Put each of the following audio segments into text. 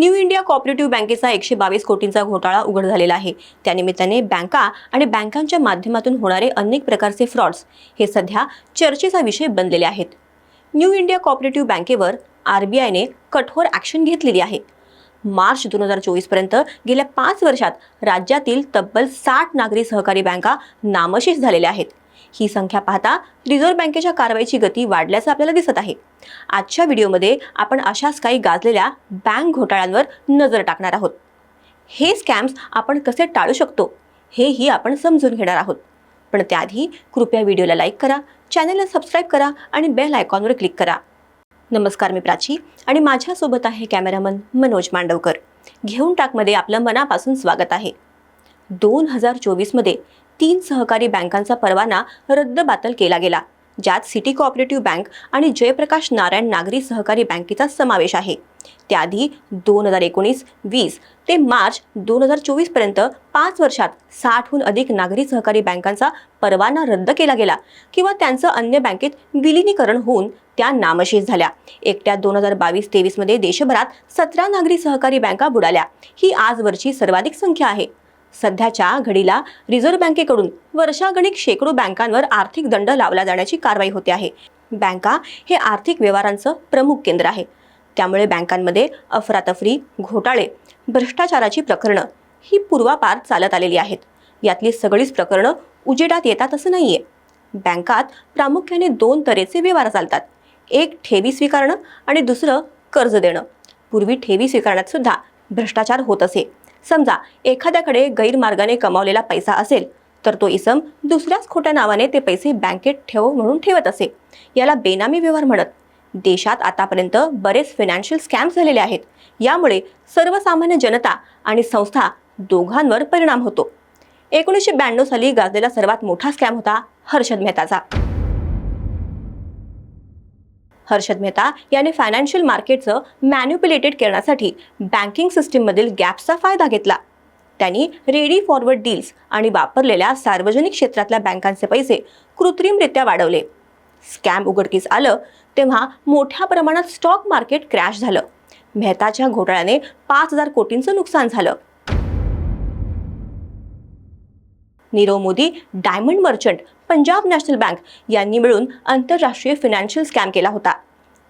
New India cooperative बँकेचा एकशे बावीस कोटींचा घोटाळा उघड झालेला आहे. त्यानिमित्ताने बँका आणि बँकांच्या माध्यमातून होणारे अनेक प्रकारचे फ्रॉड्स हे सध्या चर्चेचा विषय बनलेले आहेत. न्यू इंडिया कॉपरेटिव्ह बँकेवर आर बी आयने कठोर ॲक्शन घेतलेली आहे. मार्च दोन हजार चोवीसपर्यंत गेल्या पाच वर्षात राज्यातील तब्बल साठ नागरी सहकारी बँका नामशेष झालेल्या आहेत. ही संख्या पाहता रिझर्व्ह बँकेच्या कारवाईची गती वाढल्याचं आपल्याला दिसत आहे. आजच्या व्हिडिओमध्ये आपण अशाच काही गाजलेल्या बँक घोटाळ्यांवर नजर टाकणार आहोत. हे स्कॅम्स आपण कसे टाळू शकतो हेही आपण समजून घेणार आहोत. पण त्याआधी कृपया व्हिडिओला लाईक करा चॅनलला सबस्क्राईब करा आणि बेल आयकॉनवर क्लिक करा. नमस्कार मी प्राची आणि माझ्यासोबत आहे कॅमेरामन मनोज मांडवकर. घेऊन टाकमध्ये आपलं मनापासून स्वागत आहे. दोन हजार चोवीसमध्ये तीन सहकारी बँकांचा परवाना रद्दबातल केला गेला ज्यात सिटी कोऑपरेटिव्ह बँक आणि जयप्रकाश नारायण नागरी सहकारी बँकेचा समावेश आहे. त्याआधी दोन हजार एकोणीस वीस ते मार्च दोन हजार चोवीसपर्यंत पाच वर्षात साठहून अधिक नागरी सहकारी बँकांचा परवाना रद्द केला गेला किंवा त्यांचं अन्य बँकेत विलिनीकरण होऊन त्या नामशेष झाल्या. एकट्या दोन हजार बावीस तेवीसमध्ये देशभरात सतरा नागरी सहकारी बँका बुडाल्या. ही आजवरची सर्वाधिक संख्या आहे. सध्याच्या घडीला रिझर्व्ह बँकेकडून वर्षागणिक शेकडो बँकांवर आर्थिक दंड लावला जाण्याची कारवाई होते आहे. बँका हे आर्थिक व्यवहारांचं प्रमुख केंद्र आहे. त्यामुळे बँकांमध्ये अफरातफरी घोटाळे भ्रष्टाचाराची प्रकरणं ही पूर्वापार चालत आलेली आहेत. यातली सगळीच प्रकरणं उजेडात येतात असं नाहीये. बँकात प्रामुख्याने दोन तऱ्हेचे व्यवहार चालतात. एक ठेवी स्वीकारणं आणि दुसरं कर्ज देणं. पूर्वी ठेवी स्वीकारण्यात सुद्धा भ्रष्टाचार होत असे. समजा एखाद्याकडे गैरमार्गाने कमावलेला पैसा असेल तर तो इसम दुसऱ्याच खोट्या नावाने ते पैसे बँकेत ठेव म्हणून ठेवत असे. याला बेनामी व्यवहार म्हणत. देशात आतापर्यंत बरेच फायनान्शियल स्कॅम्स झालेले आहेत. यामुळे सर्वसामान्य जनता आणि संस्था दोघांवर परिणाम होतो. एकोणीसशे ब्याण्णव साली गाजलेला सर्वात मोठा स्कॅम होता हर्षद मेहताचा. हर्षद मेहता याने फायनान्शियल मार्केटचं मॅन्युप्युलेटेड करण्यासाठी बँकिंग सिस्टीममधील गॅप्सचा फायदा घेतला. त्यांनी रेडी फॉरवर्ड डील्स आणि वापरलेल्या सार्वजनिक क्षेत्रातल्या बँकांचे पैसे कृत्रिमरित्या वाढवले. स्कॅम उघडकीस आलं तेव्हा मोठ्या प्रमाणात स्टॉक मार्केट क्रॅश झालं. मेहताच्या घोटाळ्याने पाच हजार कोटींचं नुकसान झालं. Nirav Modi diamond merchant Punjab national bank यांनी मिळून आंतरराष्ट्रीय फायनान्शियल स्कॅम केला होता.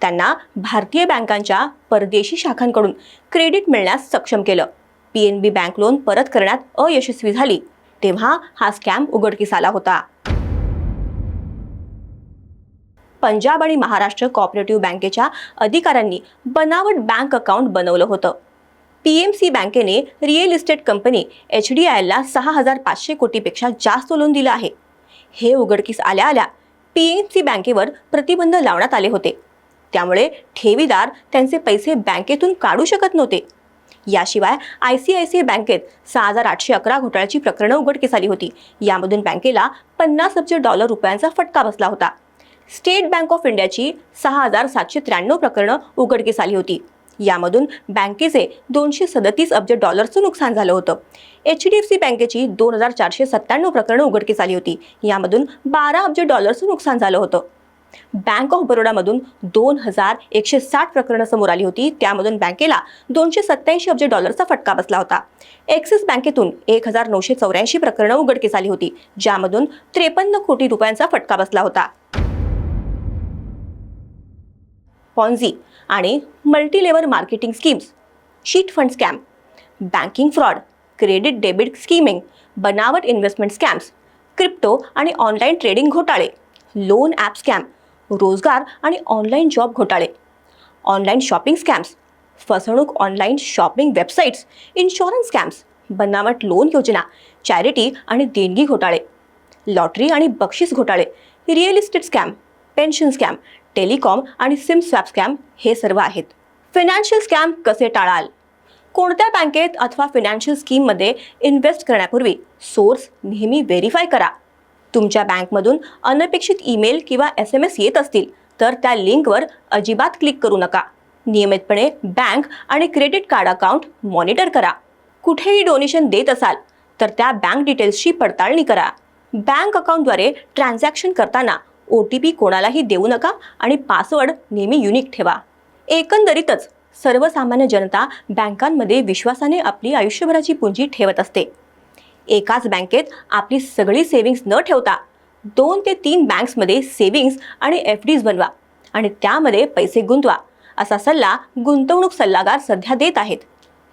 त्यांना भारतीय बँकांच्या परदेशी शाखांकडून क्रेडिट मिळण्यास सक्षम केलं. P N B bank loan परत करण्यात अयशस्वी झाली. तेव्हा हा स्कॅम उघडकीस आला होता. पंजाब आणि महाराष्ट्र कॉपरेटिव्ह बँकेच्या अधिकाऱ्यांनी बनावट बँक अकाउंट बनवलं होतं. पी एम सी बँकेने real estate company H D आयला सहा हजार पाचशे कोटीपेक्षा जास्त लोन दिलं आहे. हे उघडकीस आल्या आल्या पी एम सी बँकेवर प्रतिबंध लावण्यात आले होते. त्यामुळे ठेवीदार त्यांचे पैसे बँकेतून काढू शकत नव्हते. याशिवाय I C I C I बँकेत सहा हजार आठशे अकरा घोटाळ्याची प्रकरणं उघडकीस आली होती. यामधून बँकेला पन्नास अब्ज डॉलर रुपयांचा फटका बसला होता. स्टेट बँक ऑफ इंडियाची सहा हजार सातशे त्र्याण्णव प्रकरणं उघडकीस आली होती. यामधून बँकेचे दोनशे सदतीस अब्ज डॉलरचं नुकसान झालं होतं. एच डी एफ सी बँकेची दोन हजार चारशे सत्त्याण्णव प्रकरणं उघडकीस आली होती. यामधून बारा अब्ज डॉलरचं नुकसान झालं होतं. बँक ऑफ बरोडामधून दोन हजार एकशे साठ प्रकरणं समोर आली होती. त्यामधून बँकेला दोनशे सत्याऐंशी अब्ज डॉलरचा फटका बसला होता. एक्सिस बँकेतून एक हजार नऊशे चौऱ्याऐंशी प्रकरणं उघडकीस आली होती ज्यामधून त्रेपन्न कोटी रुपयांचा फटका बसला होता. पॉन्झी आणि multilevel marketing schemes chit fund scam banking fraud credit debit skimming बनावट इन्व्हेस्टमेंट स्कॅम्स क्रिप्टो आणि ऑनलाईन ट्रेडिंग घोटाळे लोन ॲप स्कॅम रोजगार आणि ऑनलाईन जॉब घोटाळे ऑनलाईन शॉपिंग स्कॅम्स फसवणूक online shopping websites insurance scams बनावट लोन योजना चॅरिटी आणि देणगी घोटाळे लॉटरी आणि बक्षीस घोटाळे real estate scam pension scam telecom आणि सिम स्वॅप स्कॅम हे सर्व आहेत. फायनान्शियल स्कॅम कसे टाळाल? कोणत्या बँकेत अथवा फायनान्शियल स्कीममध्ये इन्व्हेस्ट करण्यापूर्वी सोर्स नेहमी व्हेरीफाय करा. तुमच्या बँकमधून अनपेक्षित ईमेल किंवा एस एम एस येत असतील तर त्या लिंकवर अजिबात क्लिक करू नका. नियमितपणे बँक आणि क्रेडिट कार्ड अकाउंट मॉनिटर करा. कुठेही डोनेशन देत असाल तर त्या बँक डिटेल्सची पडताळणी करा. बँक अकाउंटद्वारे ट्रान्झॅक्शन करताना ओ टी पी कोणालाही देऊ नका आणि पासवर्ड नेहमी युनिक ठेवा. एकंदरीतच सर्वसामान्य जनता बँकांमध्ये विश्वासाने आपली आयुष्यभराची पुंजी ठेवत असते. एकाच बँकेत आपली सगळी सेव्हिंग्ज न ठेवता दोन ते तीन बँक्समध्ये सेविंग्स आणि एफ डीज बनवा आणि त्यामध्ये पैसे गुंतवा असा सल्ला गुंतवणूक सल्लागार सध्या देत आहेत.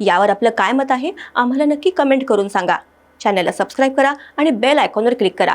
यावर आपलं काय मत आहे? आम्हाला नक्की कमेंट करून सांगा. चॅनलला सबस्क्राईब करा आणि बेल आयकॉनवर क्लिक करा.